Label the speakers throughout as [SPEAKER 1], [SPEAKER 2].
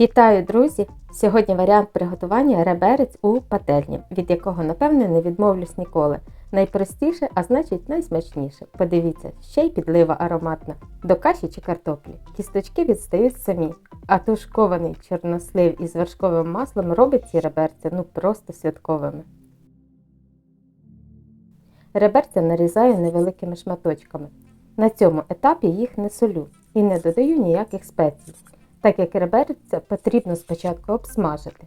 [SPEAKER 1] Вітаю, друзі! Сьогодні варіант приготування реберець у пательні, від якого, напевне, не відмовлюсь ніколи. Найпростіше, а значить найсмачніше. Подивіться, ще й підлива ароматна. До каші чи картоплі. Кісточки відстають самі, а тушкований чорнослив із вершковим маслом робить ці реберця ну просто святковими. Реберця нарізаю невеликими шматочками. На цьому етапі їх не солю і не додаю ніяких спецій так як реберця потрібно спочатку обсмажити,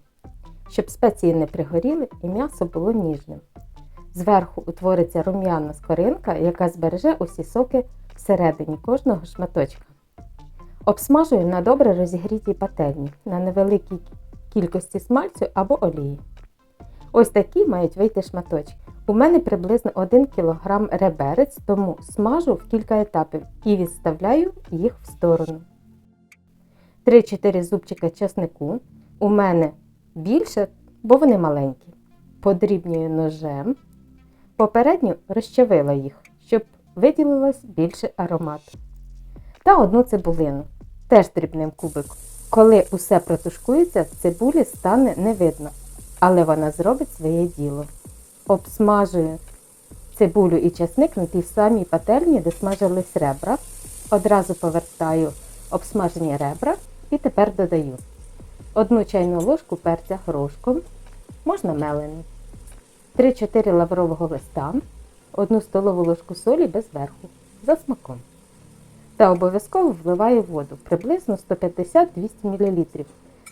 [SPEAKER 1] щоб спеції не пригоріли і м'ясо було ніжним. Зверху утвориться рум'яна скоринка, яка збереже усі соки всередині кожного шматочка. Обсмажую на добре розігрітій пательні на невеликій кількості смальцю або олії. Ось такі мають вийти шматочки. У мене приблизно 1 кг реберець, тому смажу в кілька етапів і відставляю їх в сторону. 3-4 зубчика часнику. У мене більше, бо вони маленькі. Подрібнюю ножем. Попередньо розчавила їх, щоб виділилось більше аромату. Та одну цибулину, теж дрібним кубиком. Коли усе протушкується, цибулі стане не видно, але вона зробить своє діло. Обсмажую цибулю і часник на тій самій пательні, де смажились ребра. Одразу повертаю обсмажені ребра і тепер додаю 1 чайну ложку перця горошком, можна мелений, 3-4 лаврового листа, 1 столову ложку солі без верху за смаком. Та обов'язково вливаю воду приблизно 150-200 мл,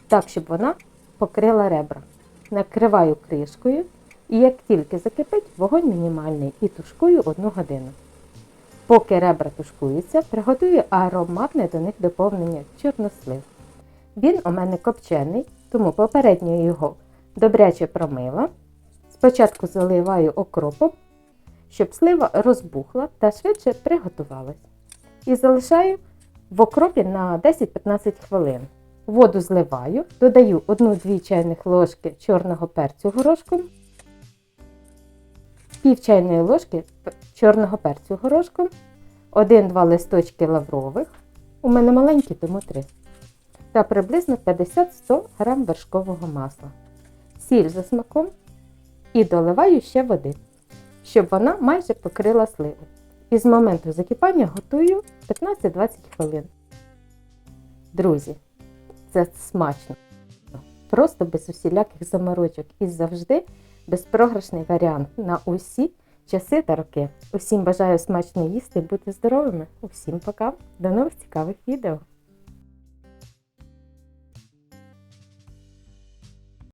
[SPEAKER 1] так, щоб вона покрила ребра. Накриваю кришкою і як тільки закипить, вогонь мінімальний і тушкую 1 годину. Поки ребра тушкуються, приготую ароматне до них доповнення чорнослив. Він у мене копчений, тому попередньо його добряче промила. Спочатку заливаю окропом, щоб слива розбухла та швидше приготувалась. І залишаю в окропі на 10-15 хвилин. Воду зливаю, додаю 1-2 чайних ложки чорного перцю горошком, пів чайної ложки чорного перцю горошком, 1-2 листочки лаврових. У мене маленькі, тому 3 та приблизно 50-100 г вершкового масла, сіль за смаком і доливаю ще води, щоб вона майже покрила сливу. І з моменту закипання готую 15-20 хвилин. Друзі, це смачно. Просто без усіляких заморочок і завжди безпрограшний варіант на усі часи та роки. Усім бажаю смачно їсти бути здоровими. Усім пока! До нових цікавих відео!